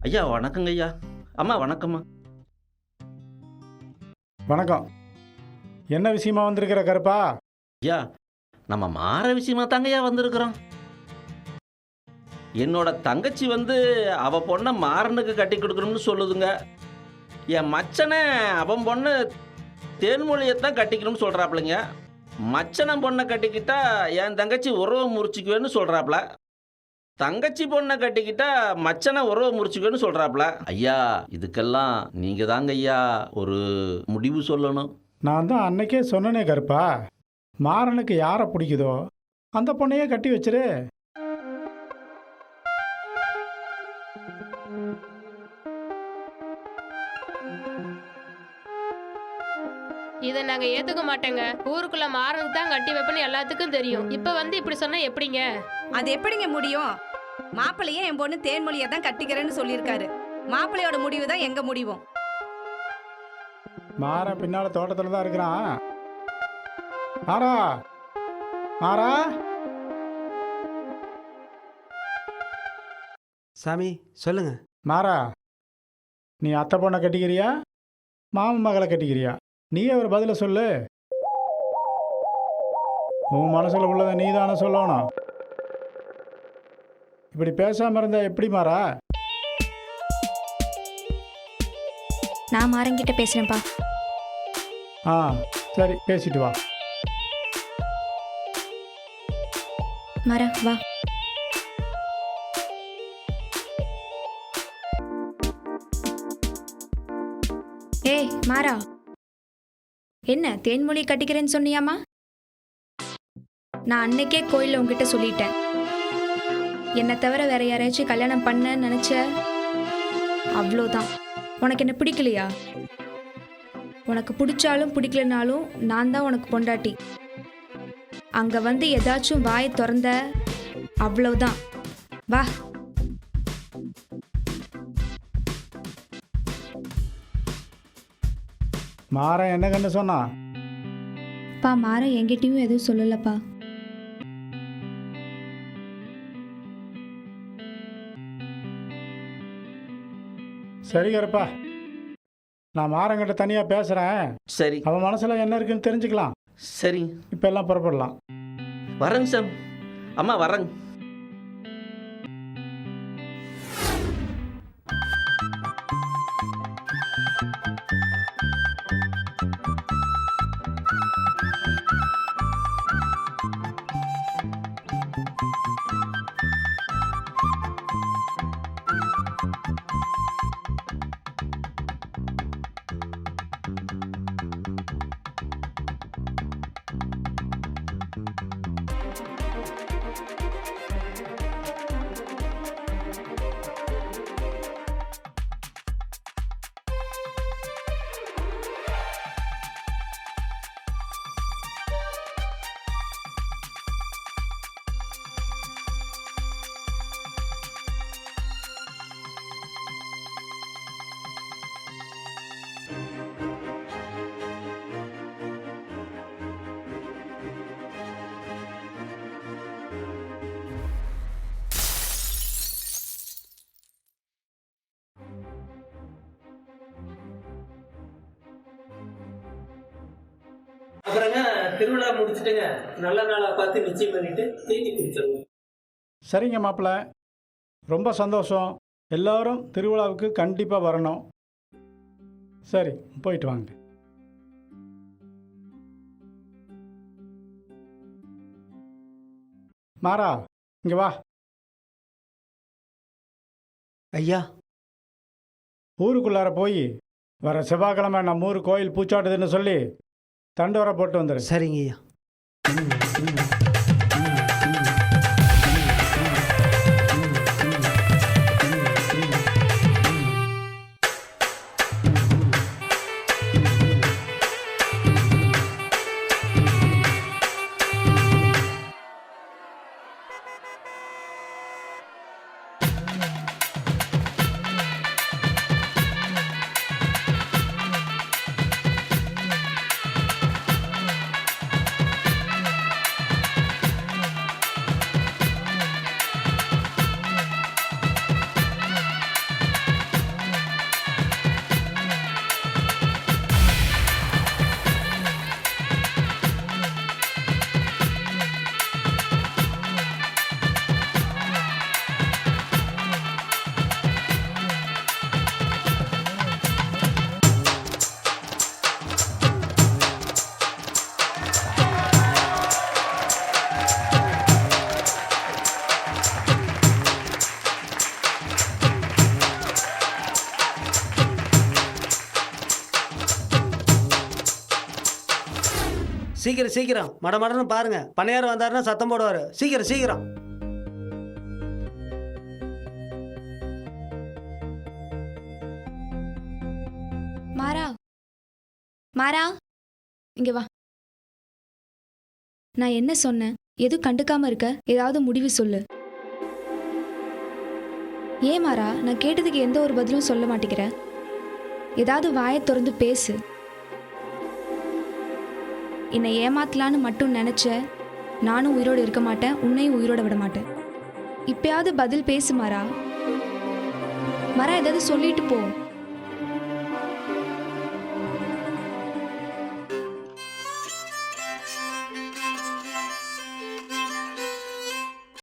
ஐயா வணக்கங்க ஐயா. அம்மா வணக்கம்மா. வணக்கம். என்ன விஷயமா வந்திருக்கிற கருப்பா? ஐயா நம்ம மாற விஷயமா தாங்கய்யா வந்திருக்கிறோம். என்னோட தங்கச்சி வந்து அவ பொண்ணை மாறனுக்கு கட்டி கொடுக்கணும்னு சொல்லுதுங்க. என் மச்சனை அவன் பொண்ணு தேன்மொழியத்தான் கட்டிக்கணும்னு சொல்கிறாப்புலங்க மச்சனை பொண்ணை கட்டிக்கிட்டா என் தங்கச்சி உறவை முறிச்சிக்குவேன்னு சொல்கிறாப்புல தங்கச்சி பொண்ணை கட்டிக்கிட்டா மச்சனை உறவை முறிச்சிக்குவேன்னு சொல்கிறாப்புல ஐயா இதுக்கெல்லாம் நீங்கள் தாங்க ஐயா ஒரு முடிவு சொல்லணும். நான் தான் அன்னைக்கே சொன்னனே கருப்பா மாறனுக்கு யாரை பிடிக்குதோ அந்த பொண்ணையே கட்டி வச்சிரு. இதை நாங்க ஏத்துக்க மாட்டேங்க. ஊருக்குள்ள மாறனுக்கு தான் கட்டி வைப்பேன்னு எல்லாத்துக்கும் தெரியும். இப்ப வந்து இப்படி சொன்னா எப்படிங்க? அது எப்படிங்க முடியும்? மாப்பிள்ளையே என் பொண்ணு தேன்மொழியை தான் கட்டிக்கிறேன்னு சொல்லியிருக்காரு. மாப்பிள்ளையோட முடிவு தான் எங்க முடிவும் மாறன் பின்னால தோட்டத்தில் தான் இருக்கிறான். மாறா மாறா. சாமி சொல்லுங்க. மாறா நீ அத்தை பொண்ணை கட்டிக்கிறியா? மாமன் மகளை கட்டிக்கிறியா? நீயே ஒரு பதில சொல்லு. உன் மனசுல உள்ளதை நீ தானே சொல்லணும். இப்படி பேசாம இருந்தா எப்படி மாறா? நான் மாறங்கிட்ட பேசுறேன்ப்பா. ஆ சரி பேசிட்டு வா. மாறா வா. ஏய் மாறா. என்ன தேன்மொழி கட்டிக்கிறேன்னு சொன்னியாமா நான் அன்னைக்கே கோயிலில் உங்ககிட்ட சொல்லிட்டேன். என்னை தவிர வேற யாரையாச்சும் கல்யாணம் பண்ண நினச்ச? அவ்வளோதான். உனக்கு என்ன பிடிக்கலையா? உனக்கு பிடிச்சாலும் பிடிக்கலனாலும் நான் தான் உனக்கு பொண்டாட்டி. அங்கே வந்து ஏதாச்சும் வாயை திறந்த அவ்வளவுதான். வா. மாறன் என்ன கண்டு சொன்னான்? பா மாற என்கிட்டயும் எதுவும் சொல்லலப்பா. சரி கருப்பா நான் மாறங்கிட்ட தனியாக பேசுகிறேன் சரி. அவன் மனசில் என்ன இருக்குன்னு தெரிஞ்சுக்கலாம். சரி. இப்போ எல்லாம் புறப்படலாம். வரேங்க சார். அம்மா வரேங்க. திருவிழா முடிச்சுட்டுங்க நல்ல நாளா பார்த்து நிச்சயம் பண்ணிட்டு தேதி குறிச்சிருவோம். சரிங்க மாப்பிள்ள ரொம்ப சந்தோஷம். எல்லாரும் திருவிழாவுக்கு கண்டிப்பாக வரணும். சரி போயிட்டு வாங்க. மாறா இங்கே வா. ஐயா. ஊருக்குள்ளார போய் வர செவ்வாய்க்கிழமை நம்ம ஊர் கோயில் பூச்சாட்டுதுன்னு சொல்லி தண்டோரை போட்டு வந்துடு சரிங்கய்யா. சீக்கிரம் சீக்கிரம். மட மடன்னு பாருங்க. பணியார் வந்தாருன்னா சத்தம் போடுவாரு. சீக்கிரம் சீக்கிரம். மாறா. மாறா. இங்க வா. நான் என்ன சொன்னேன்? எதுவும் கண்டுக்காம இருக்க? ஏதாவது முடிவு சொல்லு. ஏன் மாறா? நான் கேட்டதுக்கு எந்த ஒரு பதிலும் சொல்ல மாட்டேங்கிற. ஏதாவது வாயை திறந்து பேசு. என்னை ஏமாத்தலான்னு மட்டும் நினச்ச நானும் உயிரோடு இருக்க மாட்டேன் உன்னையும் உயிரோட விட மாட்டேன். இப்பயாவது பதில் பேசு மாறா மாறா ஏதாவது சொல்லிட்டு போ.